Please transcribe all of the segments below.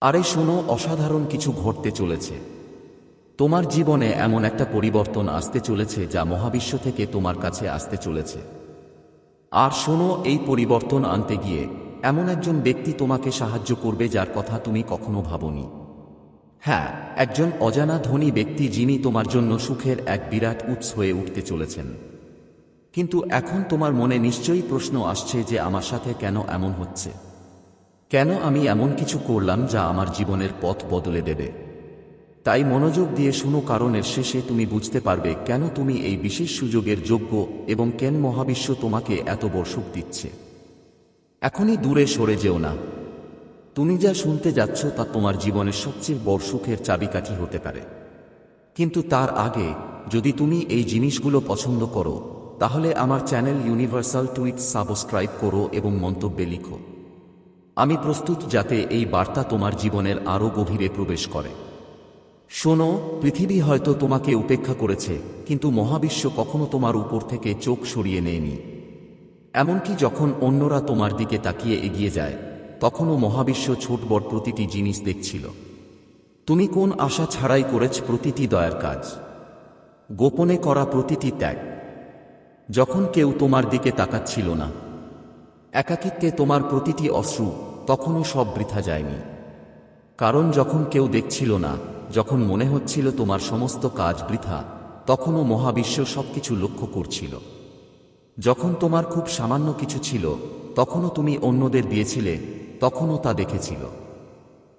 আরে শোনো, অসাধারণ কিছু ঘটতে চলেছে। তোমার জীবনে এমন একটা পরিবর্তন আসতে চলেছে যা মহাবিশ্ব থেকে তোমার কাছে আসতে চলেছে। আর শোনো, এই পরিবর্তন আনতে গিয়ে এমন একজন ব্যক্তি তোমাকে সাহায্য করবে যার কথা তুমি কখনো ভাবনি। হ্যাঁ একজন অজানা ধনী ব্যক্তি যিনি তোমার জন্য সুখের এক বিরাট উৎস হয়ে উঠতে চলেছেন। কিন্তু এখন তোমার মনে নিশ্চয়ই প্রশ্ন আসছে যে আমার সাথে কেন এমন হচ্ছে। কেন আমি এমন কিছু করলাম যা আমার জীবনের পথ বদলে দেবে? তাই মনোযোগ দিয়ে শুনো কারণের শেষে তুমি বুঝতে পারবে কেন তুমি এই বিশেষ সুযোগের যোগ্য এবং কেন মহাবিশ্ব তোমাকে এত বর্ষক দিচ্ছে। এখনই দূরে সরে যেও না। তুমি যা শুনতে যাচ্ছ তা তোমার জীবনের সবচেয়ে বড় সুখের চাবিকাঠি হতে পারে। কিন্তু তার আগে, যদি তুমি এই জিনিসগুলো পছন্দ করো, তাহলে আমার চ্যানেল ইউনিভার্সাল টুইট সাবস্ক্রাইব করো এবং মন্তব্যে লিখো। আমি প্রস্তুত যাতে এই বার্তা তোমার জীবনের আরও গভীরে প্রবেশ করে। শোনো, পৃথিবী হয়তো তোমাকে উপেক্ষা করেছে, কিন্তু মহাবিশ্ব কখনো তোমার উপর থেকে চোখ সরিয়ে নেয়নি। এমনকি যখন অন্যরা তোমার দিকে তাকিয়ে এগিয়ে যায়, তখনও মহাবিশ্ব ছোট বড় প্রতিটি জিনিস দেখছিল। তুমি কোন আশা ছাড়াই করেছ প্রতিটি দয়ার কাজ? গোপনে করা প্রতিটি ত্যাগ। যখন কেউ তোমার দিকে তাকাচ্ছিল না, একাকিত্বে তোমার প্রতিটি অশ্রু তখনও সব বৃথা যায়নি। কারণ যখন কেউ দেখছিল না, যখন মনে হচ্ছিল তোমার সমস্ত কাজ বৃথা, তখনও মহাবিশ্ব সবকিছু লক্ষ্য করছিল। যখন তোমার খুব সামান্য কিছু ছিল, তখনও তুমি অন্যদের দিয়েছিলে, তখনও তা দেখেছিল।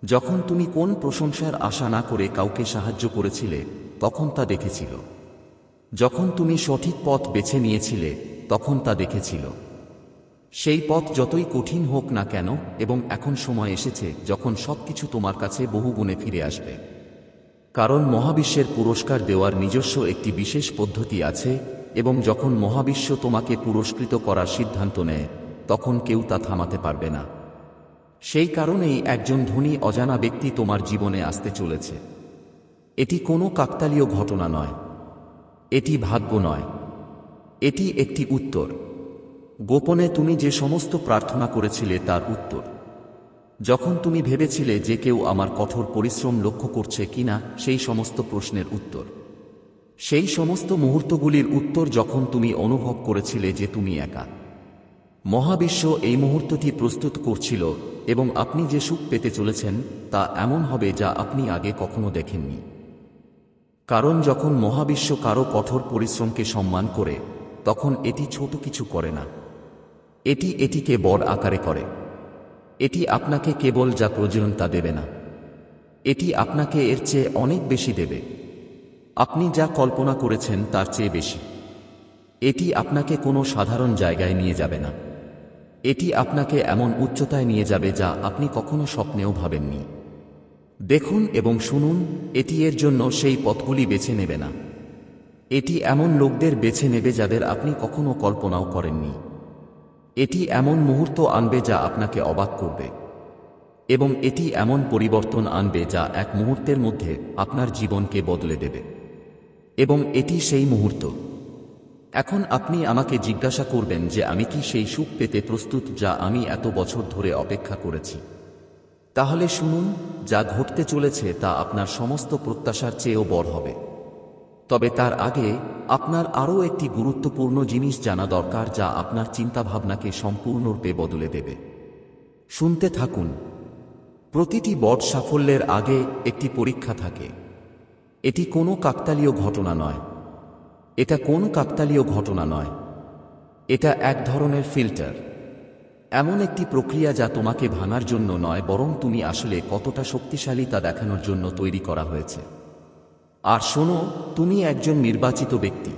যখন তুমি কোন প্রশংসার আশা না করে কাউকে সাহায্য করেছিলে, তখন তা দেখেছিল। যখন তুমি সঠিক পথ বেছে নিয়েছিলে, তখন তা দেখেছিল। সেই পথ যতই কঠিন হোক না কেন এবং এখন সময় এসেছে যখন সবকিছু তোমার কাছে বহু গুণে ফিরে আসবে। কারণ মহাবিশ্বের পুরস্কার দেওয়ার নিজস্ব একটি বিশেষ পদ্ধতি আছে এবং যখন মহাবিশ্ব তোমাকে পুরস্কৃত করার সিদ্ধান্ত নেয়, তখন কেউ তা থামাতে পারবে না। সেই কারণেই একজন ধনী অজানা ব্যক্তি তোমার জীবনে আসতে চলেছে। এটি কোনো কাকতালীয় ঘটনা নয়। এটি ভাগ্য নয়। এটি একটি উত্তর। গোপনে তুমি যে সমস্ত প্রার্থনা করেছিলে তার উত্তর। যখন তুমি ভেবেছিলে যে কেউ আমার কঠোর পরিশ্রম লক্ষ্য করছে কিনা, সেই সমস্ত প্রশ্নের উত্তর। সেই সমস্ত মুহূর্তগুলির উত্তর যখন তুমি অনুভব করেছিলে যে তুমি একা। মহাবিশ্ব এই মুহূর্তটি প্রস্তুত করছিল এবং আপনি যে সুখ পেতে চলেছেন, তা এমন হবে যা আপনি আগে কখনো দেখেননি। কারণ যখন মহাবিশ্ব কারও কঠোর পরিশ্রমকে সম্মান করে, তখন এটি ছোট কিছু করে না। এটি এটিকে বড় আকারে করে। এটি আপনাকে কেবল যা প্রয়োজন তা দেবে না। এটি আপনাকে এর চেয়ে অনেক বেশি দেবে। আপনি যা কল্পনা করেছেন তার চেয়ে বেশি। এটি আপনাকে কোনো সাধারণ জায়গায় নিয়ে যাবে না। এটি আপনাকে এমন উচ্চতায় নিয়ে যাবে যা আপনি কখনো স্বপ্নেও ভাবেননি। দেখুন এবং শুনুন, এটি এর জন্য সেই পথগুলি বেছে নেবে না। এটি এমন লোকদের বেছে নেবে যাদের আপনি কখনো কল্পনাও করেননি। এটি এমন মুহূর্ত আনবে যা আপনাকে অবাক করবে। এবং এটি এমন পরিবর্তন আনবে যা এক মুহূর্তের মধ্যে আপনার জীবনকে বদলে দেবে। এবং এটি সেই মুহূর্ত। এখন আপনি আমাকে জিজ্ঞাসা করবেন যে আমি কি সেই সুখ পেতে প্রস্তুত যা আমি এত বছর ধরে অপেক্ষা করেছি। তাহলে শুনুন, যা ঘটতে চলেছে তা আপনার সমস্ত প্রত্যাশার চেয়েও বড় হবে। তবে তার আগে আপনার আরও একটি গুরুত্বপূর্ণ জিনিস জানা দরকার যা আপনার চিন্তাভাবনাকে সম্পূর্ণরূপে বদলে দেবে। শুনতে থাকুন। প্রতিটি বড় সাফল্যের আগে একটি পরীক্ষা থাকে। এটি কোনো কাকতালীয় ঘটনা নয়। এটা কোনো কাকতালীয় ঘটনা নয়। এটা এক ধরনের ফিল্টার। এমন একটি প্রক্রিয়া যা তোমাকে ভাঙার জন্য নয়, বরং তুমি আসলে কতটা শক্তিশালী তা দেখানোর জন্য তৈরি করা হয়েছে। আর শোনো, তুমি একজন নির্বাচিত ব্যক্তি।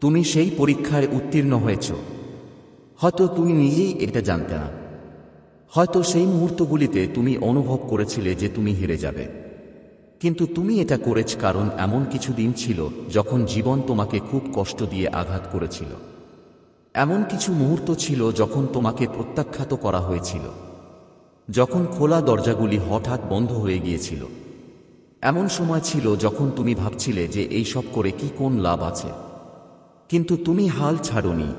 তুমি সেই পরীক্ষায় উত্তীর্ণ হয়েছ। হয়তো তুমি নিজেই এটা জানতে না। হয়তো সেই মুহূর্তগুলিতে তুমি অনুভব করেছিলে যে তুমি হেরে যাবে। কিন্তু তুমি এটা করেছ কারণ এমন কিছু দিন ছিল যখন জীবন তোমাকে খুব কষ্ট দিয়ে আঘাত করেছিল। এমন কিছু মুহূর্ত ছিল যখন তোমাকে প্রত্যাখ্যাত করা হয়েছিল। যখন খোলা দরজাগুলি হঠাৎ বন্ধ হয়ে গিয়েছিল। এমন সময় ছিল যখন তুমি ভাবছিলে যে এই সব করে কি কোন লাভ আছে। কিন্তু তুমি হাল ছাড়নি।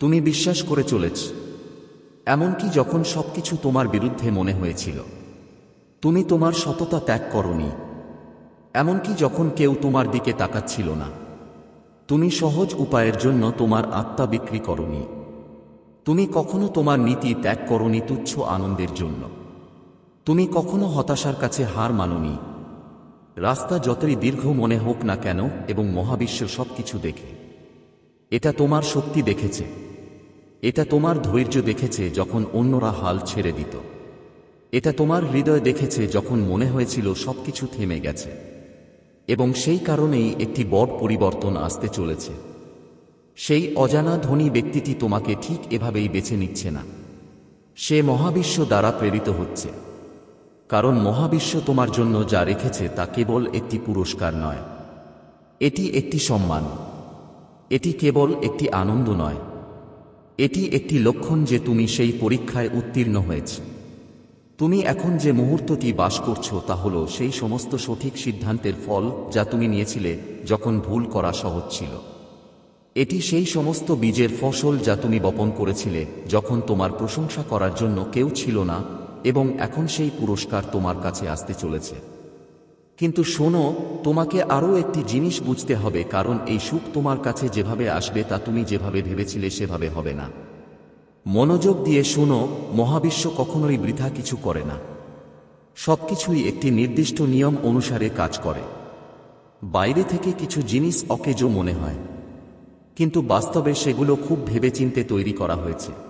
তুমি বিশ্বাস করে চলেছ। এমনকি যখন সবকিছু তোমার বিরুদ্ধে মনে হয়েছিল। তুমি তোমার সততা ত্যাগ করনি। এমনকি যখন কেউ তোমার দিকে তাকাচ্ছিল না। তুমি সহজ উপায়ের জন্য তোমার আত্মা বিক্রি করনি। তুমি কখনো তোমার নীতি ত্যাগ করনি তুচ্ছ আনন্দের জন্য। তুমি কখনো হতাশার কাছে হার মাননি। রাস্তা যতই দীর্ঘ মনে হোক না কেন এবং মহাবিশ্ব সবকিছু দেখে। এটা তোমার শক্তি দেখেছে। এটা তোমার ধৈর্য দেখেছে যখন অন্যরা হাল ছেড়ে দিত। এটা তোমার হৃদয় দেখেছে যখন মনে হয়েছিল সবকিছু থেমে গেছে। এবং সেই কারণেই একটি বড় পরিবর্তন আসতে চলেছে। সেই অজানা ধনী ব্যক্তিটি তোমাকে ঠিক এভাবেই বেছে নিচ্ছে না। সে মহাবিশ্ব দ্বারা প্রেরিত হচ্ছে। কারণ মহাবিশ্ব তোমার জন্য যা রেখেছে তা কেবল একটি পুরস্কার নয়। এটি একটি সম্মান। এটি কেবল একটি আনন্দ নয়। এটি একটি লক্ষণ যে তুমি সেই পরীক্ষায় উত্তীর্ণ হয়েছ। তুমি এখন যে মুহূর্তটি বাস করছ তা হল সেই সমস্ত সঠিক সিদ্ধান্তের ফল যা তুমি নিয়েছিলে যখন ভুল করা সহজ ছিল। এটি সেই সমস্ত বীজের ফসল যা তুমি বপন করেছিলে যখন তোমার প্রশংসা করার জন্য কেউ ছিল না এবং এখন সেই পুরস্কার তোমার কাছে আসতে চলেছে। কিন্তু শোনো, তোমাকে আরও একটি জিনিস বুঝতে হবে, কারণ এই সুখ তোমার কাছে যেভাবে আসবে তা তুমি যেভাবে ভেবেছিলে সেভাবে হবে না। মনোযোগ দিয়ে শোনো, মহাবিশ্ব কখনোই বৃথা কিছু করে না। সবকিছুই একটি নির্দিষ্ট নিয়ম অনুসারে কাজ করে। বাইরে থেকে কিছু জিনিস অকেজো মনে হয়। কিন্তু বাস্তবে সেগুলো খুব ভেবেচিন্তে তৈরি করা হয়েছে।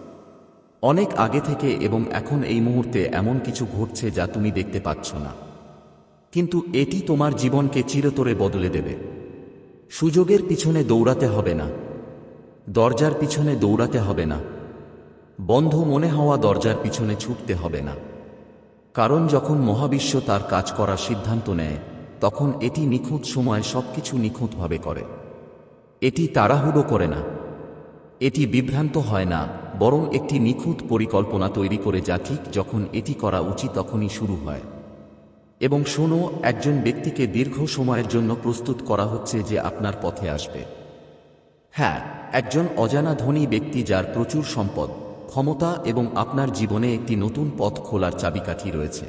অনেক আগে থেকে এবং এখন এই মুহূর্তে এমন কিছু ঘটছে যা তুমি দেখতে পাচ্ছ না। কিন্তু এটি তোমার জীবনকে চিরতরে বদলে দেবে। সুযোগের পিছনে দৌড়াতে হবে না। দরজার পিছনে দৌড়াতে হবে না। বন্ধ মনে হওয়া দরজার পিছনে ছুটতে হবে না। কারণ যখন মহাবিশ্ব তার কাজ করার সিদ্ধান্ত নেয়, তখন এটি নিখুঁত সময় সবকিছু নিখুঁতভাবে করে। এটি তাড়াহুড়ো করে না। এটি বিভ্রান্ত হয় না। বরং একটি নিখুঁত পরিকল্পনা তৈরি করে যা ঠিক যখন এটি করা উচিত তখনই শুরু হয়। এবং শোনো, একজন ব্যক্তিকে দীর্ঘ সময়ের জন্য প্রস্তুত করা হচ্ছে যে আপনার পথে আসবে। হ্যাঁ একজন অজানা ধনী ব্যক্তি যার প্রচুর সম্পদ, ক্ষমতা এবং আপনার জীবনে একটি নতুন পথ খোলার চাবিকাঠি রয়েছে।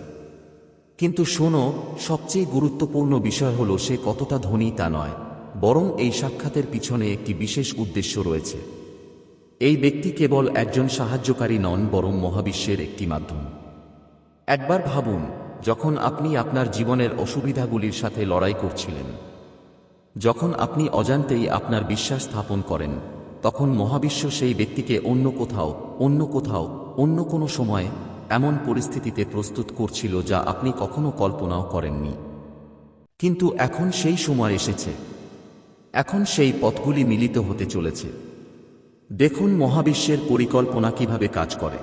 কিন্তু শোনো, সবচেয়ে গুরুত্বপূর্ণ বিষয় হল সে কতটা ধনী তা নয়, বরং এই সাক্ষাতের পিছনে একটি বিশেষ উদ্দেশ্য রয়েছে। এই ব্যক্তি কেবল একজন সাহায্যকারী নন, বরং মহাবিশ্বের একটি মাধ্যম। একবার ভাবুন, যখন আপনি আপনার জীবনের অসুবিধাগুলির সাথে লড়াই করছিলেন, যখন আপনি অজান্তেই আপনার বিশ্বাস স্থাপন করেন, তখন মহাবিশ্ব সেই ব্যক্তিকে অন্য কোথাও অন্য কোথাও, অন্য কোনো সময় এমন পরিস্থিতিতে প্রস্তুত করছিল যা আপনি কখনো কল্পনাও করেননি। কিন্তু এখন সেই সময় এসেছে। এখন সেই পথগুলি মিলিত হতে চলেছে। দেখুন মহাবিশ্বের পরিকল্পনা কীভাবে কাজ করে।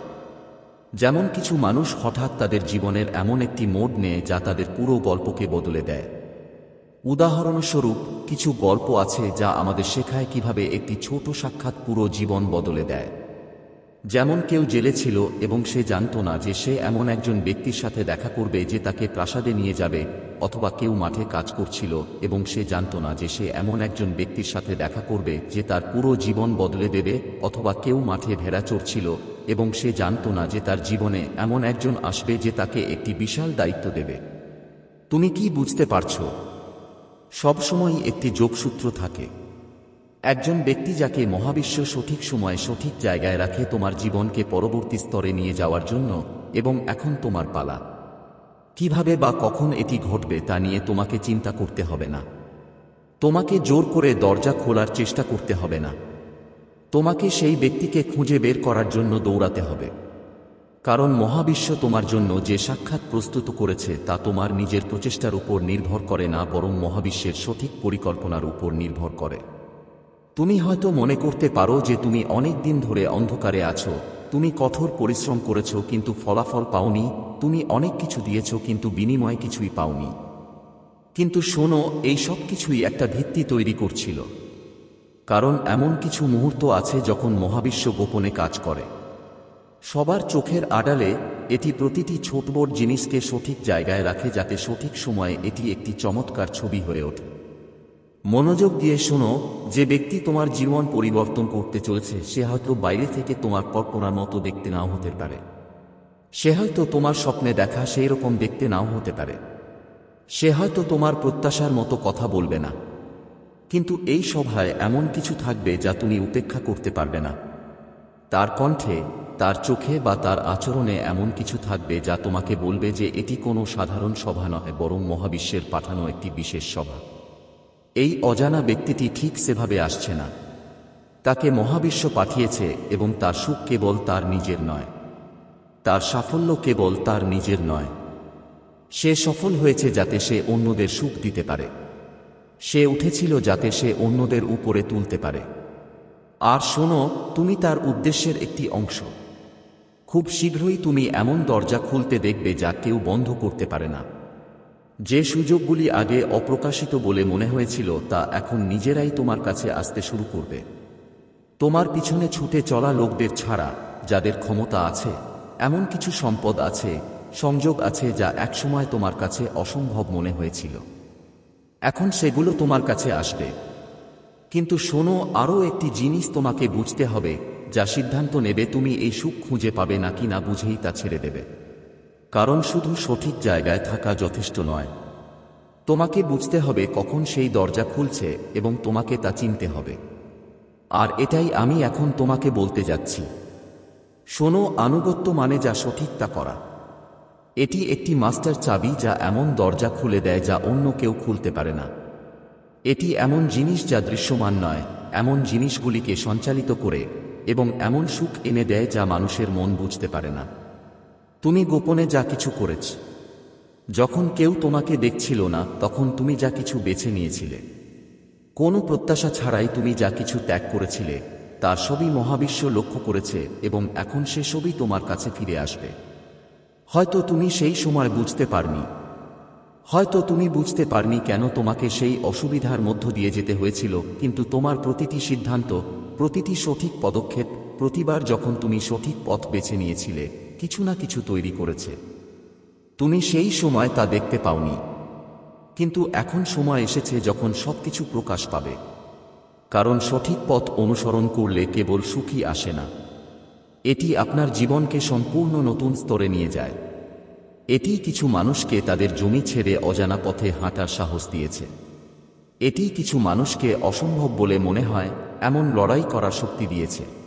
যেমন কিছু মানুষ হঠাৎ তাদের জীবনের এমন একটি মোড় নেয় যা তাদের পুরো গল্পকে বদলে দেয়। উদাহরণস্বরূপ, কিছু গল্প আছে যা আমাদের শেখায় কীভাবে একটি ছোট সাক্ষাৎ পুরো জীবন বদলে দেয়। যেমন কেউ জেলে ছিল এবং সে জানত না যে সে এমন একজন ব্যক্তির সাথে দেখা করবে যে তাকে প্রাসাদে নিয়ে যাবে অথবা কেউ মাঠে কাজ করছিল এবং সে জানত না যে সে এমন একজন ব্যক্তির সাথে দেখা করবে যে তার পুরো জীবন বদলে দেবে অথবা কেউ মাঠে ভেড়া চড়ছিল এবং সে জানত না যে তার জীবনে এমন একজন আসবে যে তাকে একটি বিশাল দায়িত্ব দেবে। তুমি কি বুঝতে পারছ? সবসময় একটি যোগসূত্র থাকে। একজন ব্যক্তি যাকে মহাবিশ্ব সঠিক সময়ে সঠিক জায়গায় রাখে তোমার জীবনকে পরবর্তী স্তরে নিয়ে যাওয়ার জন্য এবং এখন তোমার পালা। কীভাবে বা কখন এটি ঘটবে তা নিয়ে তোমাকে চিন্তা করতে হবে না। তোমাকে জোর করে দরজা খোলার চেষ্টা করতে হবে না। তোমাকে সেই ব্যক্তিকে খুঁজে বের করার জন্য দৌড়াতে হবে। কারণ মহাবিশ্ব তোমার জন্য যে সাক্ষাৎ প্রস্তুত করেছে তা তোমার নিজের প্রচেষ্টার উপর নির্ভর করে না, বরং মহাবিশ্বের সঠিক পরিকল্পনার উপর নির্ভর করে। তুমি হয়তো মনে করতে পারো যে তুমি অনেক দিন ধরে অন্ধকারে আছো। তুমি কঠোর পরিশ্রম করেছ কিন্তু ফলাফল পাওনি, তুমি অনেক কিছু দিয়েছ কিন্তু বিনিময়ে কিছুই পাওনি। কিন্তু শোনো, এই সব কিছুই একটা ভিত্তি তৈরি করছিল। কারণ এমন কিছু মুহূর্ত আছে যখন মহাবিশ্ব গোপনে কাজ করে। সবার চোখের আড়ালে এটি প্রতিটি ছোট বড় জিনিসকে সঠিক জায়গায় রাখে যাতে সঠিক সময়ে এটি একটি চমৎকার ছবি হয়ে ওঠে। মনোযোগ দিয়ে শোনো, যে ব্যক্তি তোমার জীবন পরিবর্তন করতে চলেছে, সে হয়তো বাইরে থেকে তোমার কল্পনার মতো দেখতে নাও হতে পারে। সে হয়তো তোমার স্বপ্নে দেখা সেই রকম দেখতে নাও হতে পারে। সে হয়তো তোমার প্রত্যাশার মতো কথা বলবে না। কিন্তু এই সভায় এমন কিছু থাকবে যা তুমি উপেক্ষা করতে পারবে না। তার কণ্ঠে, তার চোখে বা তার আচরণে এমন কিছু থাকবে যা তোমাকে বলবে যে এটি কোনো সাধারণ সভা নয় বরং মহাবিশ্বের পাঠানো একটি বিশেষ সভা। এই অজানা ব্যক্তিটি ঠিক সেভাবে আসছে না। তাকে মহাবিশ্ব পাঠিয়েছে এবং তার সুখ কেবল তার নিজের নয়। তার সাফল্য কেবল তার নিজের নয়। সে সফল হয়েছে যাতে সে অন্যদের সুখ দিতে পারে। সে উঠেছিল যাতে সে অন্যদের উপরে তুলতে পারে। আর শোনো, তুমি তার উদ্দেশ্যের একটি অংশ। খুব শীঘ্রই তুমি এমন দরজা খুলতে দেখবে যা কেউ বন্ধ করতে পারে না। যে সুযোগগুলি আগে অপ্রকাশিত বলে মনে হয়েছিল তা এখন নিজেরাই তোমার কাছে আসতে শুরু করবে। তোমার পিছনে ছুটে চলা লোকদের ছাড়া যাদের ক্ষমতা আছে, এমন কিছু সম্পদ আছে, সংযোগ আছে যা একসময় তোমার কাছে অসম্ভব মনে হয়েছিল। এখন সেগুলো তোমার কাছে আসবে। কিন্তু শোনো, আরও একটি জিনিস তোমাকে বুঝতে হবে, যা সিদ্ধান্ত নেবে তুমি এই সুখ খুঁজে পাবে নাকি না বুঝেই তা ছেড়ে দেবে। কারণ শুধু সঠিক জায়গায় থাকা যথেষ্ট নয়। তোমাকে বুঝতে হবে কখন সেই দরজা খুলছে এবং তোমাকে তা চিনতে হবে। আর এটাই আমি এখন তোমাকে বলতে যাচ্ছি। শোনো, আনুগত্য মানে যা সঠিক তা করা। এটি একটি মাস্টার চাবি যা এমন দরজা খুলে দেয় যা অন্য কেউ খুলতে পারে না। এটি এমন জিনিস যা দৃশ্যমান নয়, এমন জিনিসগুলিকে সঞ্চালিত করে এবং এমন সুখ এনে দেয় যা মানুষের মন বুঝতে পারে না। তুমি গোপনে যা কিছু করেছ। যখন কেউ তোমাকে দেখছিল না, তখন তুমি যা কিছু বেছে নিয়েছিলে। কোনো প্রত্যাশা ছাড়াই তুমি যা কিছু ত্যাগ করেছিলে তার সবই মহাবিশ্ব লক্ষ্য করেছে এবং এখন সে সবই তোমার কাছে ফিরে আসবে। হয়তো তুমি সেই সময় বুঝতে পারনি। হয়তো তুমি বুঝতে পারনি কেন তোমাকে সেই অসুবিধার মধ্য দিয়ে যেতে হয়েছিল, কিন্তু তোমার প্রতিটি সিদ্ধান্ত, প্রতিটি সঠিক পদক্ষেপ, প্রতিবার যখন তুমি সঠিক পথ বেছে নিয়েছিলে কিছু না কিছু তৈরি করেছে। তুমি সেই সময় তা দেখতে পাওনি। কিন্তু এখন সময় এসেছে যখন সবকিছু প্রকাশ পাবে। কারণ সঠিক পথ অনুসরণ করলে কেবল সুখী আসে না। এটি আপনার জীবনকে সম্পূর্ণ নতুন স্তরে নিয়ে যায়। এটি কিছু মানুষকে তাদের জমি ছেড়ে অজানা পথে হাঁটার সাহস দিয়েছে। এটি কিছু মানুষকে অসম্ভব বলে মনে হয়, এমন লড়াই করার শক্তি দিয়েছে।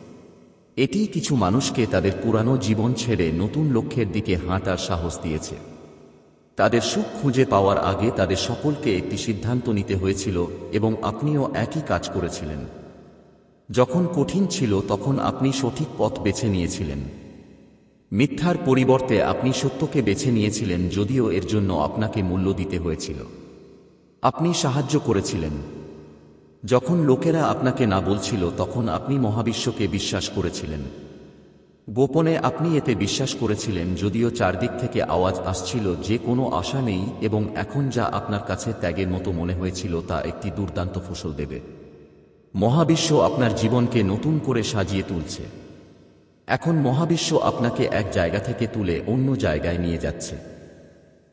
এটি কিছু মানুষকে তাদের পুরানো জীবন ছেড়ে নতুন লক্ষ্যের দিকে হাঁটার সাহস দিয়েছে। তাদের সুখ খুঁজে পাওয়ার আগে তাদের সকলকে একটি সিদ্ধান্ত নিতে হয়েছিল এবং আপনিও একই কাজ করেছিলেন। যখন কঠিন ছিল তখন আপনি সঠিক পথ বেছে নিয়েছিলেন। মিথ্যার পরিবর্তে আপনি সত্যকে বেছে নিয়েছিলেন যদিও এর জন্য আপনাকে মূল্য দিতে হয়েছিল। আপনি সাহায্য করেছিলেন। যখন লোকেরা আপনাকে না বলছিল, তখন আপনি মহাবিশ্বকে বিশ্বাস করেছিলেন। গোপনে আপনি এতে বিশ্বাস করেছিলেন, যদিও চারদিক থেকে আওয়াজ আসছিল, যে কোনো আশা নেই, এবং এখন যা আপনার কাছে ত্যাগের মতো মনে হয়েছিল, তা একটি দুর্দান্ত ফসল দেবে। মহাবিশ্ব আপনার জীবনকে নতুন করে সাজিয়ে তুলছে। এখন মহাবিশ্ব আপনাকে এক জায়গা থেকে তুলে অন্য জায়গায় নিয়ে যাচ্ছে।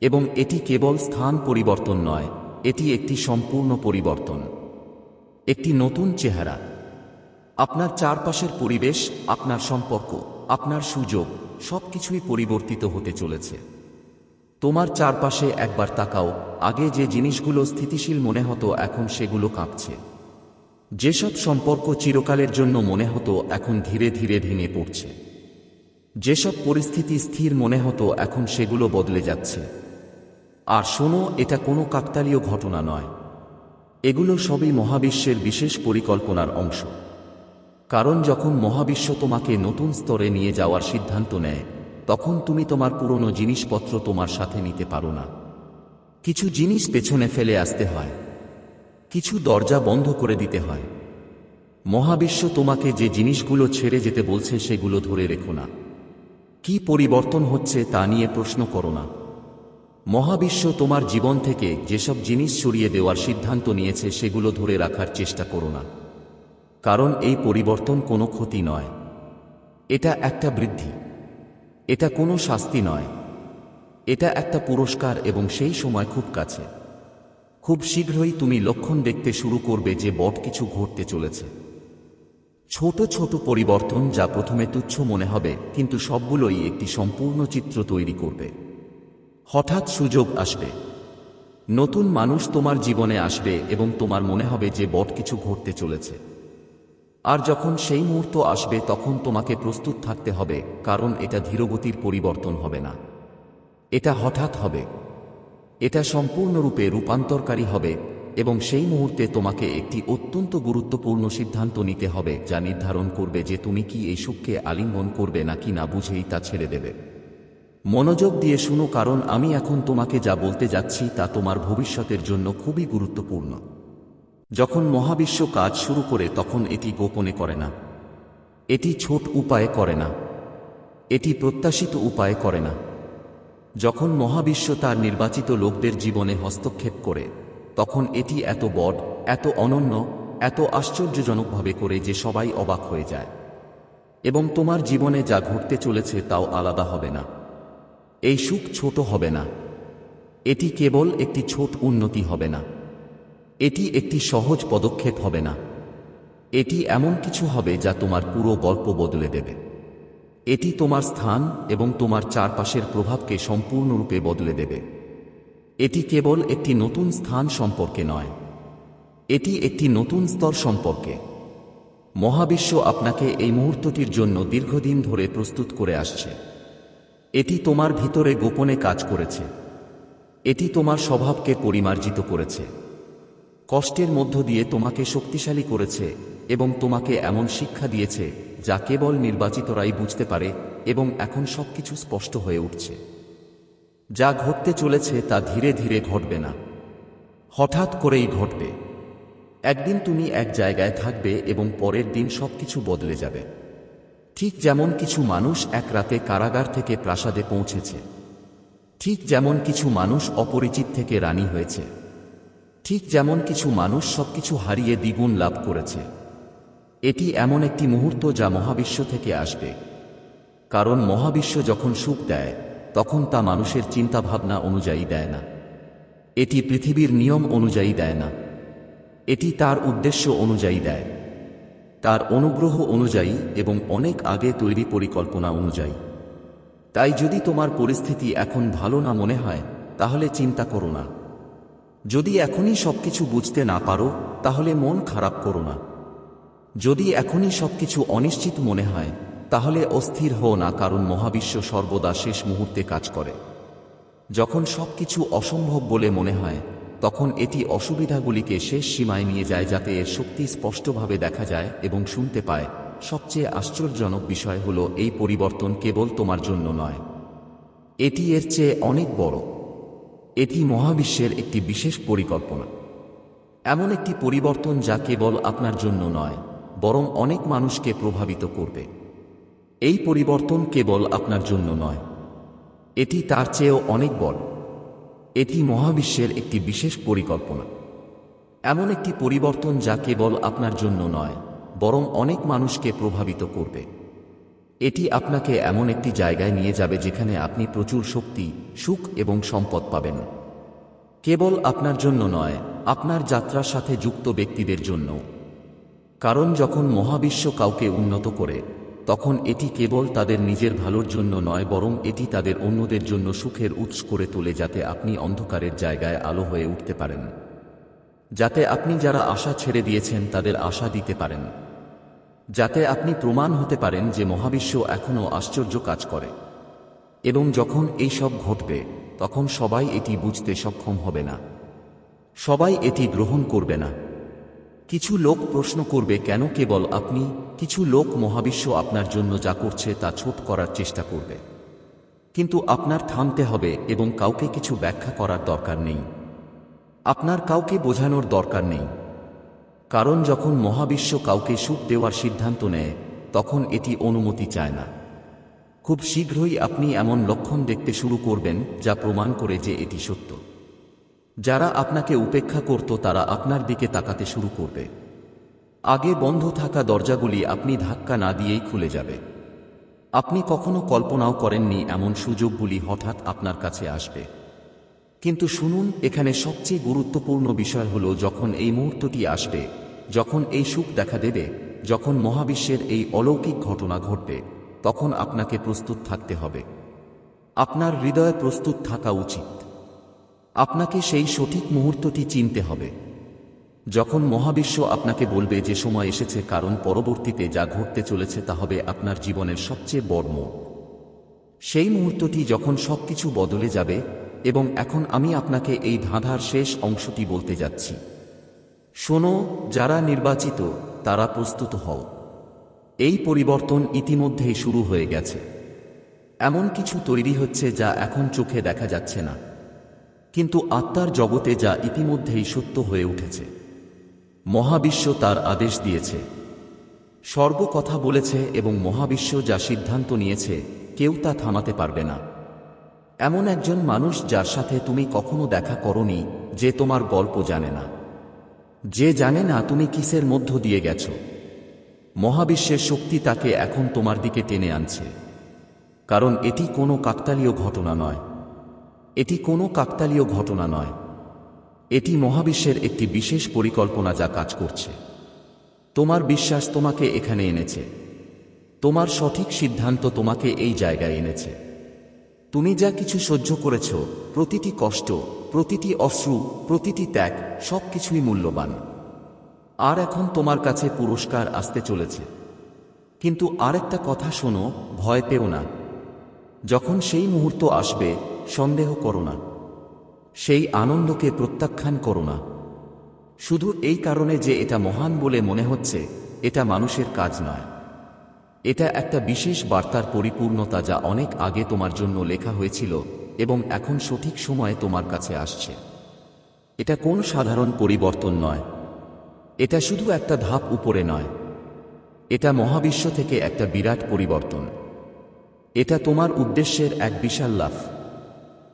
এবং এটি কেবল স্থান পরিবর্তন নয়, এটি একটি সম্পূর্ণ পরিবর্তন। একটি নতুন চেহারা। আপনার চারপাশের পরিবেশ, আপনার সম্পর্ক, আপনার সুযোগ, সবকিছুই পরিবর্তিত হতে চলেছে। তোমার চারপাশে একবার তাকাও, আগে যে জিনিসগুলো স্থিতিশীল মনে হতো, এখন সেগুলো কাঁপছে। যেসব সম্পর্ক চিরকালের জন্য মনে হতো, এখন ধীরে ধীরে ভেঙে পড়ছে। যেসব পরিস্থিতি স্থির মনে হতো, এখন সেগুলো বদলে যাচ্ছে। আর শোনো, এটা কোনো কাকতালীয় ঘটনা নয়। এগুলো সবই মহাবিশ্বের বিশেষ পরিকল্পনার অংশ। কারণ যখন মহাবিশ্ব তোমাকে নতুন স্তরে নিয়ে যাওয়ার সিদ্ধান্ত নেয়, তখন তুমি তোমার পুরনো জিনিসপত্র তোমার সাথে নিতে পারো না। কিছু জিনিস পেছনে ফেলে আসতে হয়। কিছু দরজা বন্ধ করে দিতে হয়। মহাবিশ্ব তোমাকে যে জিনিসগুলো ছেড়ে যেতে বলছে সেগুলো ধরে রেখো না। কি পরিবর্তন হচ্ছে তা নিয়ে প্রশ্ন করো না। মহাবিশ্ব তোমার জীবন থেকে যেসব জিনিস সরিয়ে দেওয়ার সিদ্ধান্ত নিয়েছে সেগুলো ধরে রাখার চেষ্টা করো না। কারণ এই পরিবর্তন কোনো ক্ষতি নয়। এটা একটা বৃদ্ধি। এটা কোনো শাস্তি নয়। এটা একটা পুরস্কার এবং সেই সময় খুব কাছে। খুব শীঘ্রই তুমি লক্ষণ দেখতে শুরু করবে যে বট কিছু ঘটতে চলেছে। ছোট ছোট পরিবর্তন যা প্রথমে তুচ্ছ মনে হবে, কিন্তু সবগুলোই একটি সম্পূর্ণ চিত্র তৈরি করবে। হঠাৎ সুযোগ আসবে। নতুন মানুষ তোমার জীবনে আসবে এবং তোমার মনে হবে যে বট কিছু ঘটতে চলেছে। আর যখন সেই মুহূর্ত আসবে তখন তোমাকে প্রস্তুত থাকতে হবে, কারণ এটা ধীরগতির পরিবর্তন হবে না। এটা হঠাৎ হবে। এটা সম্পূর্ণরূপে রূপান্তরকারী হবে এবং সেই মুহূর্তে তোমাকে একটি অত্যন্ত গুরুত্বপূর্ণ সিদ্ধান্ত নিতে হবে, যা নির্ধারণ করবে যে তুমি কি এই সুখকে আলিঙ্গন করবে নাকি না বুঝেই তা ছেড়ে দেবে। মনোযোগ দিয়ে শুনো, কারণ আমি এখন তোমাকে যা বলতে যাচ্ছি তা তোমার ভবিষ্যতের জন্য খুবই গুরুত্বপূর্ণ। যখন মহাবিশ্ব কাজ শুরু করে, তখন এটি গোপনে করে না। এটি ছোট উপায়ে করে না। এটি প্রত্যাশিত উপায়ে করে না। যখন মহাবিশ্ব তার নির্বাচিত লোকদের জীবনে হস্তক্ষেপ করে, তখন এটি এত বড়, এত অনন্য, এত আশ্চর্যজনকভাবে করে যে সবাই অবাক হয়ে যায়। এবং তোমার জীবনে যা ঘটতে চলেছে তাও আলাদা হবে না। এই সুখ ছোট হবে না। এটি কেবল একটি ছোট উন্নতি হবে না। এটি একটি সহজ পদক্ষেপ হবে না। এটি এমন কিছু হবে যা তোমার পুরো গল্প বদলে দেবে। এটি তোমার স্থান এবং তোমার চারপাশের প্রভাবকে সম্পূর্ণরূপে বদলে দেবে। এটি কেবল একটি নতুন স্থান সম্পর্কে নয়। এটি একটি নতুন স্তর সম্পর্কে। মহাবিশ্ব আপনাকে এই মুহূর্তটির জন্য দীর্ঘদিন ধরে প্রস্তুত করে আসছে। এটি তোমার ভিতরে গোপনে কাজ করেছে। এটি তোমার স্বভাবকে পরিমার্জিত করেছে। কষ্টের মধ্য দিয়ে তোমাকে শক্তিশালী করেছে এবং তোমাকে এমন শিক্ষা দিয়েছে যা কেবল নির্বাচিতরাই বুঝতে পারে এবং এখন সবকিছু স্পষ্ট হয়ে উঠছে। যা ঘটতে চলেছে তা ধীরে ধীরে ঘটবে না। হঠাৎ করেই ঘটবে। একদিন তুমি এক জায়গায় থাকবে এবং পরের দিন সবকিছু বদলে যাবে। ঠিক যেমন কিছু মানুষ এক রাতে কারাগার থেকে প্রাসাদে পৌঁছেছে। ঠিক যেমন কিছু মানুষ অপরিচিত থেকে রানী হয়েছে। ঠিক যেমন কিছু মানুষ সবকিছু হারিয়ে দ্বিগুণ লাভ করেছে। এটি এমন একটি মুহূর্ত যা মহাবিশ্ব থেকে আসবে। কারণ মহাবিশ্ব যখন সুখ দেয়, তখন তা মানুষের চিন্তাভাবনা অনুযায়ী দেয় না। এটি পৃথিবীর নিয়ম অনুযায়ী দেয় না। এটি তার উদ্দেশ্য অনুযায়ী দেয়। তার অনুগ্রহ অনুযায়ী এবং অনেক আগে তৈরি পরিকল্পনা অনুযায়ী। তাই যদি তোমার পরিস্থিতি এখন ভালো না মনে হয়, তাহলে চিন্তা করো না। যদি এখনই সবকিছু বুঝতে না পারো, তাহলে মন খারাপ করো না। যদি এখনই সবকিছু অনিশ্চিত মনে হয়, তাহলে অস্থির হও না কারণ মহাবিশ্ব সর্বদা শেষ মুহূর্তে কাজ করে। যখন সবকিছু অসম্ভব বলে মনে হয় তখন এটি অসুবিধাগুলিকে শেষ সীমায় নিয়ে যায় যাতে এর শক্তি স্পষ্টভাবে দেখা যায় এবং শুনতে পায়। সবচেয়ে আশ্চর্যজনক বিষয় হল এই পরিবর্তন কেবল তোমার জন্য নয়। এটি এর চেয়ে অনেক বড়। এটি মহাবিশ্বের একটি বিশেষ পরিকল্পনা। এমন একটি পরিবর্তন যা কেবল আপনার জন্য নয়, বরং অনেক মানুষকে প্রভাবিত করবে। এই পরিবর্তন কেবল আপনার জন্য নয়। এটি তার চেয়েও অনেক বড়। এটি মহাবিশ্বের একটি বিশেষ পরিকল্পনা। এমন একটি পরিবর্তন যা কেবল আপনার জন্য নয়, বরং অনেক মানুষকে প্রভাবিত করবে। এটি আপনাকে এমন একটি জায়গায় নিয়ে যাবে যেখানে আপনি প্রচুর শক্তি, সুখ এবং সম্পদ পাবেন। কেবল আপনার জন্য নয়, আপনার যাত্রার সাথে যুক্ত ব্যক্তিদের জন্য কারণ যখন মহাবিশ্ব কাউকে উন্নত করে তখন এটি কেবল তাদের নিজের ভালোর জন্য নয়, বরং এটি তাদের অন্যদের জন্য সুখের উৎস করে তোলে যাতে আপনি অন্ধকারের জায়গায় আলো হয়ে উঠতে পারেন। যাতে আপনি যারা আশা ছেড়ে দিয়েছেন তাদের আশা দিতে পারেন। যাতে আপনি প্রমাণ হতে পারেন যে মহাবিশ্ব এখনও আশ্চর্য কাজ করে। এবং যখন এই সব ঘটবে, তখন সবাই এটি বুঝতে সক্ষম হবে না। সবাই এটি গ্রহণ করবে না। কিছু লোক প্রশ্ন করবে, কেন কেবল আপনি কিছু লোক মহাবিশ্ব আপনার জন্য যা করছে তা ছোট করার চেষ্টা করবে। কিন্তু আপনার থামতে হবে এবং কাউকে কিছু ব্যাখ্যা করার দরকার নেই। আপনার কাউকে বোঝানোর দরকার নেই। কারণ যখন মহাবিশ্ব কাউকে সুখ দেওয়ার সিদ্ধান্ত নেয়, তখন এটি অনুমতি চায় না। খুব শীঘ্রই আপনি এমন লক্ষণ দেখতে শুরু করবেন যা প্রমাণ করে যে এটি সত্য। যারা আপনাকে উপেক্ষা করত তারা আপনার দিকে তাকাতে শুরু করবে। আগে বন্ধ থাকা দরজাগুলি আপনি ধাক্কা না দিয়েই খুলে যাবে। আপনি কখনো কল্পনাও করেননি এমন সুযোগগুলি হঠাৎ আপনার কাছে আসবে। কিন্তু শুনুন, এখানে সবচেয়ে গুরুত্বপূর্ণ বিষয় হল যখন এই মুহূর্তটি আসবে, যখন এই সুখ দেখা দেবে, যখন মহাবিশ্বের এই অলৌকিক ঘটনা ঘটবে, তখন আপনাকে প্রস্তুত থাকতে হবে। আপনার হৃদয়ে প্রস্তুত থাকা উচিত। আপনাকে সেই সঠিক মুহূর্তটি চিনতে হবে। যখন মহাবিশ্ব আপনাকে বলবে যে সময় এসেছে, কারণ পরবর্তীতে যা ঘটতে চলেছে তা হবে আপনার জীবনের সবচেয়ে বড় মোড়। সেই মুহূর্তটি যখন সবকিছু বদলে যাবে, এবং এখন আমি আপনাকে এই ধাঁধার শেষ অংশটি বলতে যাচ্ছি। শোনো, যারা নির্বাচিত, তারা প্রস্তুত হও। এই পরিবর্তন ইতিমধ্যেই শুরু হয়ে গেছে। এমন কিছু তৈরি হচ্ছে যা এখন চোখে দেখা যাচ্ছে না। কিন্তু আত্মার জগতে যা ইতিমধ্যেই সত্য হয়ে উঠেছে। মহাবিশ্ব তার আদেশ দিয়েছে। স্বর্গ কথা বলেছে এবং মহাবিশ্ব যা সিদ্ধান্ত নিয়েছে, কেউ তা থামাতে পারবে না। এমন একজন মানুষ যার সাথে তুমি কখনো দেখা করনি, যে তোমার গল্প জানে না। যে জানে না তুমি কিসের মধ্য দিয়ে গেছ। মহাবিশ্বের শক্তি তাকে এখন তোমার দিকে টেনে আনছে। কারণ এটি কোনো কাকতালীয় ঘটনা নয়। এটি কোনো কাকতালীয় ঘটনা নয়। এটি মহাবিশ্বের একটি বিশেষ পরিকল্পনা যা কাজ করছে। তোমার বিশ্বাস তোমাকে এখানে এনেছে। তোমার সঠিক সিদ্ধান্ত তোমাকে এই জায়গায় এনেছে। তুমি যা কিছু সহ্য করেছ, প্রতিটি কষ্ট, প্রতিটি অশ্রু, প্রতিটি ত্যাগ সব কিছুই মূল্যবান। আর এখন তোমার কাছে পুরস্কার আসতে চলেছে। কিন্তু আরেকটা কথা শোনো, ভয় পেও না। যখন সেই মুহূর্ত আসবে, সন্দেহ করো না। সেই আনন্দকে প্রত্যাখ্যান করো না। শুধু এই কারণে যে এটা মহান বলে মনে হচ্ছে, এটা মানুষের কাজ নয়। এটা একটা বিশেষ বার্তার পরিপূর্ণতা যা অনেক আগে তোমার জন্য লেখা হয়েছিল এবং এখন সঠিক সময়ে তোমার কাছে আসছে। এটা কোন সাধারণ পরিবর্তন নয়। এটা শুধু একটা ধাপ উপরে নয়। এটা মহাবিশ্ব থেকে একটা বিরাট পরিবর্তন। এটা তোমার উদ্দেশ্যের এক বিশাল লাভ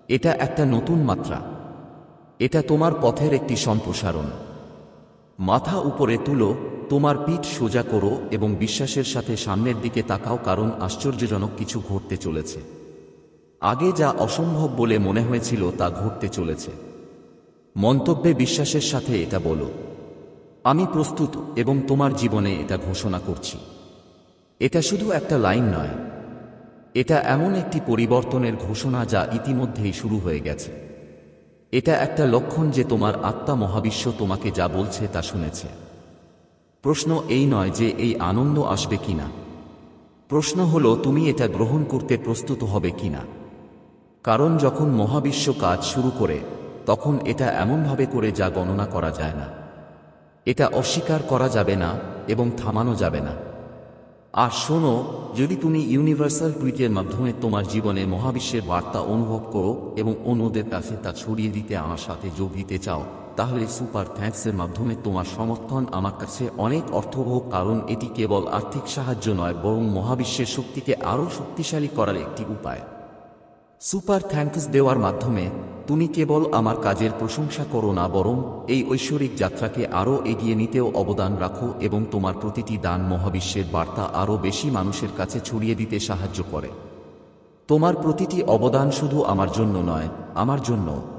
এটা একটা নতুন মাত্রা। এটা তোমার পথের একটি সম্প্রসারণ। মাথা উপরে তুলো, তোমার পিঠ সোজা করো এবং বিশ্বাসের সাথে সামনের দিকে তাকাও কারণ আশ্চর্যজনক কিছু ঘটতে চলেছে। আগে যা অসম্ভব বলে মনে হয়েছিল তা ঘটতে চলেছে। মন্তব্যে বিশ্বাসের সাথে এটা বলো। আমি প্রস্তুত এবং তোমার জীবনে এটা ঘোষণা করছি। এটা শুধু একটা লাইন নয়। এটা এমন একটি পরিবর্তনের ঘোষণা যা ইতিমধ্যেই শুরু হয়ে গেছে। এটা একটা লক্ষণ যে তোমার আত্মা মহাবিশ্ব তোমাকে যা বলছে তা শুনেছে। প্রশ্ন এই নয় যে এই আনন্দ আসবে কিনা। প্রশ্ন হলো, তুমি এটা গ্রহণ করতে প্রস্তুত হবে কিনা। কারণ যখন মহাবিশ্ব কাজ শুরু করে, তখন এটা এমনভাবে করে যা গণনা করা যায় না। এটা অস্বীকার করা যাবে না এবং থামানো যাবে না। আর শোনো, যদি তুমি ইউনিভার্সাল টুইটের মাধ্যমে তোমার জীবনে মহাবিশ্বের বার্তা অনুভব করো এবং অন্যদের কাছে তা ছড়িয়ে দিতে আমার সাথে যোগ দিতে চাও, তাহলে সুপার থ্যাঙ্কসের মাধ্যমে তোমার সমর্থন আমার কাছে অনেক অর্থবহ, কারণ এটি কেবল আর্থিক সাহায্য নয়, বরং মহাবিশ্বের শক্তিকে আরও শক্তিশালী করার একটি উপায়। সুপার থ্যাঙ্কস দেওয়ার মাধ্যমে তুমি কেবল আমার কাজের প্রশংসা করো না, বরং এই ঐশ্বরিক যাত্রাকে আরও এগিয়ে নিতেও অবদান রাখো এবং তোমার প্রতিটি দান মহাবিশ্বের বার্তা আরও বেশি মানুষের কাছে ছড়িয়ে দিতে সাহায্য করে। তোমার প্রতিটি অবদান শুধু আমার জন্য নয়, আমার জন্য।